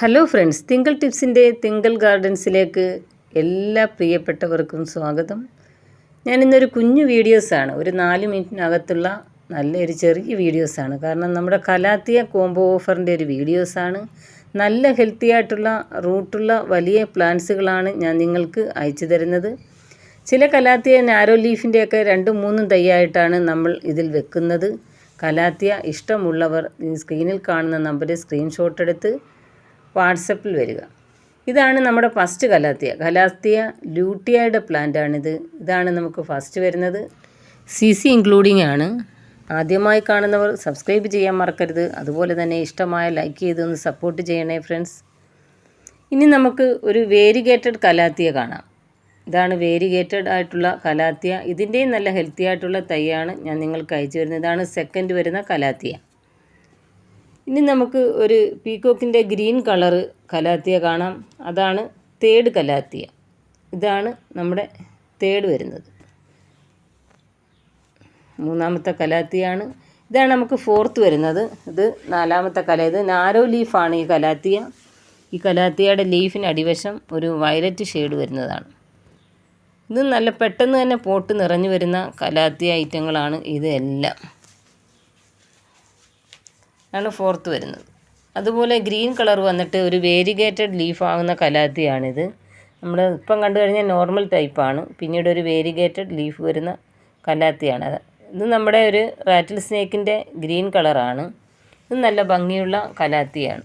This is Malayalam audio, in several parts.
ഹലോ ഫ്രണ്ട്സ് തിങ്കൾ ടിപ്സിന്റെ തിങ്കൾ ഗാർഡൻസിലേക്ക് എല്ലാ പ്രിയപ്പെട്ടവർക്കും സ്വാഗതം. ഞാൻ ഇന്നൊരു കുഞ്ഞു വീഡിയോസാണ് ഒരു നാല് മിനിറ്റിനകത്തുള്ള നല്ലൊരു ചെറിയ വീഡിയോസാണ് കാരണം നമ്മുടെ കലാത്തിയ കോംബോ ഓഫറിന്റെ ഒരു വീഡിയോസാണ് നല്ല ഹെൽത്തി ആയിട്ടുള്ള റൂട്ടുള്ള വലിയ പ്ലാന്റ്സുകളാണ് ഞാൻ നിങ്ങൾക്ക് അയച്ചു തരുന്നത്. ചില കലാത്തിയ നാരോ ലീഫിന്റെയൊക്കെ രണ്ടും മൂന്നും തൈയായിട്ടാണ് നമ്മൾ ഇതിൽ വെക്കുന്നത്. കലാത്തിയ ഇഷ്ടമുള്ളവർ സ്ക്രീനിൽ കാണുന്ന നമ്പറിൽ സ്ക്രീൻഷോട്ട് എടുത്ത് വാട്സപ്പിൽ വരിക. ഇതാണ് നമ്മുടെ ഫസ്റ്റ് കലാത്തിയ. കലാത്തിയ ലൂട്ടിയയുടെ പ്ലാന്റാണിത്. ഇതാണ് നമുക്ക് ഫസ്റ്റ് വരുന്നത്. സി സി ഇൻക്ലൂഡിംഗ് ആണ്. ആദ്യമായി കാണുന്നവർ സബ്സ്ക്രൈബ് ചെയ്യാൻ മറക്കരുത്. അതുപോലെ തന്നെ ഇഷ്ടമായ ലൈക്ക് ചെയ്തൊന്ന് സപ്പോർട്ട് ചെയ്യണേ ഫ്രണ്ട്സ്. ഇനി നമുക്ക് ഒരു വേരിഗേറ്റഡ് കലാത്തിയ കാണാം. ഇതാണ് വേരിഗേറ്റഡ് ആയിട്ടുള്ള കലാത്തിയ. ഇതിന്റെയും നല്ല ഹെൽത്തി ആയിട്ടുള്ള തൈയാണ് ഞാൻ നിങ്ങൾക്ക് അയച്ചു വരുന്നത് ഇതാണ് സെക്കൻഡ് വരുന്ന കലാത്തിയ. ഇനി നമുക്ക് ഒരു പീക്കോക്കിന്റെ ഗ്രീൻ കളറ് കലാത്തിയ കാണാം. അതാണ് തേർഡ് കലാത്തിയ. ഇതാണ് നമ്മുടെ തേർഡ് വരുന്നത്. മൂന്നാമത്തെ കലാത്തിയാണ്. ഇതാണ് നമുക്ക് ഫോർത്ത് വരുന്നത്. ഇത് നാലാമത്തെ കല. ഇത് നാരോ ലീഫാണ് ഈ കലാത്തിയ. ഈ കലാത്തിയയുടെ ലീഫിന് അടിവശം ഒരു വയലറ്റ് ഷെയ്ഡ് വരുന്നതാണ്. ഇത് നല്ല പെട്ടെന്ന് തന്നെ പോട്ട് നിറഞ്ഞു വരുന്ന കലാത്തിയ ഐറ്റങ്ങളാണ് ഇത് എല്ലാം. ആണ് ഫോർത്ത് വരുന്നത്. അതുപോലെ ഗ്രീൻ കളർ വന്നിട്ട് ഒരു വേരിഗേറ്റഡ് ലീഫ് ആകുന്ന കലാത്തിയാണിത് നമ്മൾ ഇപ്പം കണ്ടു കഴിഞ്ഞാൽ നോർമൽ ടൈപ്പാണ് പിന്നീട് ഒരു വേരിഗേറ്റഡ് ലീഫ് വരുന്ന കലാത്തിയാണ് ഇത് നമ്മുടെ ഒരു റാറ്റിൽ സ്നേക്കിന്റെ ഗ്രീൻ കളറാണ് ഇത് നല്ല ഭംഗിയുള്ള കലാത്തിയാണ്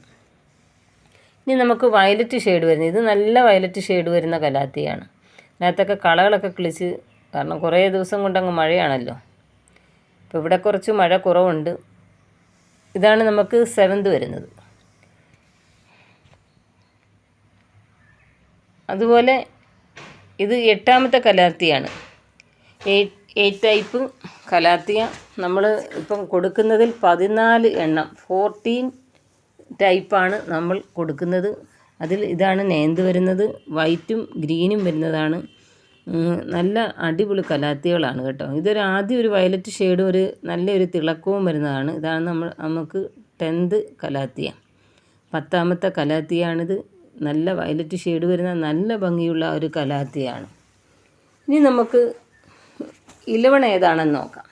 ഇനി നമുക്ക് വയലറ്റ് ഷെയ്ഡ് വരുന്നത്. ഇത് നല്ല വയലറ്റ് ഷെയ്ഡ് വരുന്ന കലാത്തിയാണ് അതിനകത്തൊക്കെ കളകളൊക്കെ കിളിച്ച് കാരണം കുറേ ദിവസം കൊണ്ടങ്ങ് മഴയാണല്ലോ. ഇപ്പോൾ ഇവിടെ കുറച്ച് മഴ കുറവുണ്ട്. ഇതാണ് നമുക്ക് സെവൻത് വരുന്നത്. അതുപോലെ ഇത് എട്ടാമത്തെ കലാർത്തിയാണ് എയ്റ്റ് ടൈപ്പ് കലാർത്തിയ നമ്മൾ ഇപ്പം കൊടുക്കുന്നതിൽ പതിനാല് എണ്ണം ഫോർട്ടീൻ ടൈപ്പാണ് നമ്മൾ കൊടുക്കുന്നത്. അതിൽ ഇതാണ് നേന്ത് വരുന്നത് വൈറ്റും ഗ്രീനും വരുന്നതാണ്. നല്ല അടിപൊളി കലാത്തികളാണ് കേട്ടോ. ഇതൊരു ആദ്യം ഒരു വയലറ്റ് ഷെയ്ഡും ഒരു നല്ലൊരു തിളക്കവും വരുന്നതാണ്. ഇതാണ് നമ്മൾ നമുക്ക് ടെൻത്ത് കലാത്തിയ. പത്താമത്തെ കലാത്തിയാണിത്. നല്ല വയലറ്റ് ഷെയ്ഡ് വരുന്ന നല്ല ഭംഗിയുള്ള ഒരു കലാത്തിയാണ്. ഇനി നമുക്ക് ഇലവൺ ഏതാണെന്ന് നോക്കാം.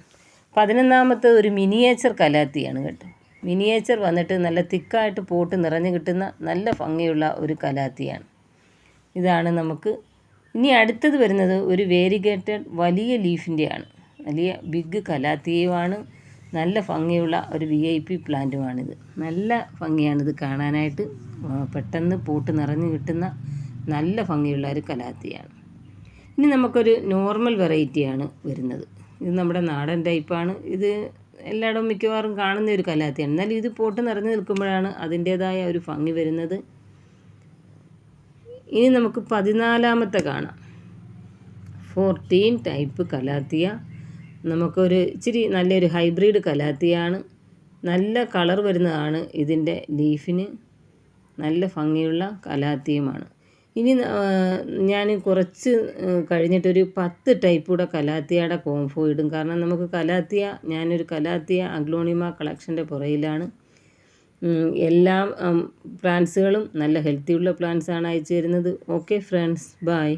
പതിനൊന്നാമത്തെ ഒരു മിനിയേച്ചർ കലാത്തിയാണ് കേട്ടോ. മിനിയേച്ചർ വന്നിട്ട് നല്ല തിക്കായിട്ട് പോട്ട് നിറഞ്ഞു കിട്ടുന്ന നല്ല ഭംഗിയുള്ള ഒരു കലാത്തിയാണ്. ഇതാണ് നമുക്ക് ഇനി അടുത്തത് വരുന്നത് ഒരു വേരിഗേറ്റഡ് വലിയ ലീഫിന്റെയാണ്. വലിയ ബിഗ് കലാത്തിയുമാണ് നല്ല ഭംഗിയുള്ള ഒരു വി ഐ പി പ്ലാന്റുമാണിത്. നല്ല ഭംഗിയാണിത് കാണാനായിട്ട്. പെട്ടെന്ന് പൂട്ട് നിറഞ്ഞു കിട്ടുന്ന നല്ല ഭംഗിയുള്ള ഒരു കലാത്തിയാണ്. ഇനി നമുക്കൊരു നോർമൽ വെറൈറ്റിയാണ് വരുന്നത്. ഇത് നമ്മുടെ നാടൻ ടൈപ്പാണ്. ഇത് എല്ലായിടവും മിക്കവാറും കാണുന്ന ഒരു കലാത്തിയാണ്. എന്നാലും ഇത് പോട്ട് നിറഞ്ഞു നിൽക്കുമ്പോഴാണ് അതിന്റേതായ ഒരു ഭംഗി വരുന്നത്. ഇനി നമുക്ക് പതിനാലാമത്തെ കാണാം. Fourteen type calathea. നമുക്കൊരു ഇച്ചിരി നല്ലൊരു ഹൈബ്രിഡ് കലാത്തിയാണ്. നല്ല കളർ വരുന്നതാണ് ഇതിന്റെ ലീഫിന് നല്ല ഭംഗിയുള്ള കലാത്തിയുമാണ്. ഇനി ഞാൻ കുറച്ച് കഴിഞ്ഞിട്ടൊരു പത്ത് ടൈപ്പ് കൂടെ കലാത്തിയയുടെ കോംഫോ ഇടും. കാരണം നമുക്ക് കലാത്തിയ ഞാനൊരു കലാത്തിയ അഗ്ലോണിമ കളക്ഷന്റെ പുറയിലാണ്. എല്ലാ പ്ലാന്റ്സുകളും നല്ല ഹെൽത്തിയുള്ള പ്ലാന്റ്സാണ് അയച്ചു തരുന്നത്. Okay friends bye